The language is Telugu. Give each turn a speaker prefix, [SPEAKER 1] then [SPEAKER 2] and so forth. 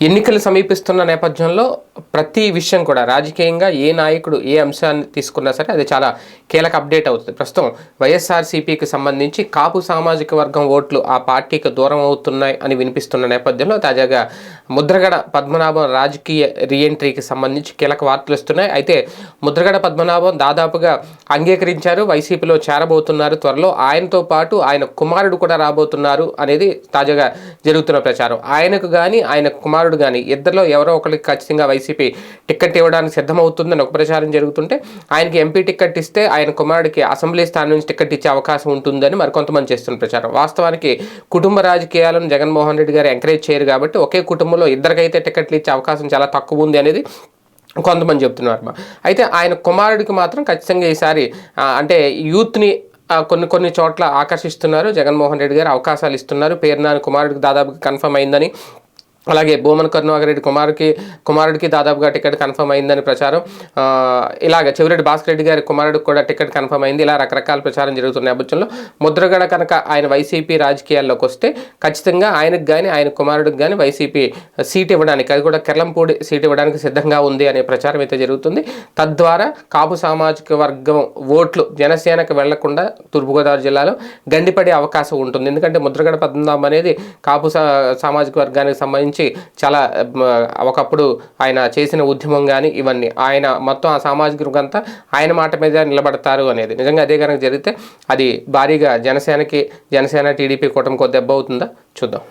[SPEAKER 1] ఎన్నికలు సమీపిస్తున్న నేపథ్యంలో ప్రతి విషయం కూడా రాజకీయంగా ఏ నాయకుడు ఏ అంశాన్ని తీసుకున్నా సరే అది చాలా కీలక అప్డేట్ అవుతుంది. ప్రస్తుతం వైఎస్ఆర్సీపీకి సంబంధించి కాపు సామాజిక వర్గం ఓట్లు ఆ పార్టీకి దూరం అవుతున్నాయి అని వినిపిస్తున్న నేపథ్యంలో తాజాగా ముద్రగడ పద్మనాభం రాజకీయ రీఎంట్రీకి సంబంధించి కీలక వార్తలు వస్తున్నాయి. అయితే ముద్రగడ పద్మనాభం దాదాపుగా అంగీకరించారు. వైసీపీలో చేరబోతున్నారు. త్వరలో ఆయనతో పాటు ఆయన కుమారుడు కూడా రాబోతున్నారు అనేది తాజాగా జరుగుతున్న ప్రచారం. ఆయనకు కానీ ఆయన కుమారుడు కానీ ఇద్దరిలో ఎవరో ఒకరికి ఖచ్చితంగా వైసీపీ టికెట్ ఇవ్వడానికి సిద్ధమవుతుందని ఒక ప్రచారం జరుగుతుంటే ఆయనకి ఎంపీ టికెట్ ఇస్తే ఆయన కుమారుడికి అసెంబ్లీ స్థానం నుంచి టికెట్ ఇచ్చే అవకాశం ఉంటుందని మరికొంతమంది చేస్తున్న ప్రచారం. వాస్తవానికి కుటుంబ రాజకీయాలను జగన్మోహన్ రెడ్డి గారు ఎంకరేజ్ చేయరు కాబట్టి ఒకే కుటుంబంలో ఇద్దరికైతే టికెట్లు ఇచ్చే అవకాశం చాలా తక్కువ ఉంది అనేది కొంతమంది చెప్తున్నారు. అయితే ఆయన కుమారుడికి మాత్రం ఖచ్చితంగా ఈసారి అంటే యూత్ని కొన్ని కొన్ని చోట్ల ఆకర్షిస్తున్నారు. జగన్మోహన్ రెడ్డి గారు అవకాశాలు ఇస్తున్నారు. పేరు నాని కుమారుడికి దాదాపు కన్ఫర్మ్ అయిందని అలాగే భూమన్ కరుణాకర్ రెడ్డి కుమారుడికి కుమారుడికి దాదాపుగా టికెట్ కన్ఫర్మ్ అయిందని ప్రచారం. ఇలాగ చివరెడ్డి భాస్కర్ రెడ్డి గారి కుమారుడికి కూడా టికెట్ కన్ఫర్మ్ అయింది. ఇలా రకరకాల ప్రచారం జరుగుతున్న నేపథ్యంలో. ముద్రగడ కనుక ఆయన వైసీపీ రాజకీయాల్లోకి వస్తే ఖచ్చితంగా ఆయనకు కానీ ఆయన కుమారుడికి కానీ వైసీపీ సీట్ ఇవ్వడానికి అది కూడా కెర్లంపూడి సీట్ ఇవ్వడానికి సిద్ధంగా ఉంది అనే ప్రచారం అయితే జరుగుతుంది. తద్వారా కాపు సామాజిక వర్గం ఓట్లు జనసేనకు వెళ్ళకుండా తూర్పుగోదావరి జిల్లాలో గండిపడే అవకాశం ఉంటుంది. ఎందుకంటే ముద్రగడ పద్మనాభం అనేది కాపు సా సామాజిక వర్గానికి సంబంధించి చాలా ఒకప్పుడు ఆయన చేసిన ఉద్యమం కానీ ఇవన్నీ. ఆయన మొత్తం ఆ సామాజిక వర్గం ఆయన మాట మీద నిలబడతారు అనేది. నిజంగా అదే కనుక జరిగితే అది భారీగా జనసేనకి జనసేన టీడీపీ కూటమికి దెబ్బ అవుతుందా? చూద్దాం.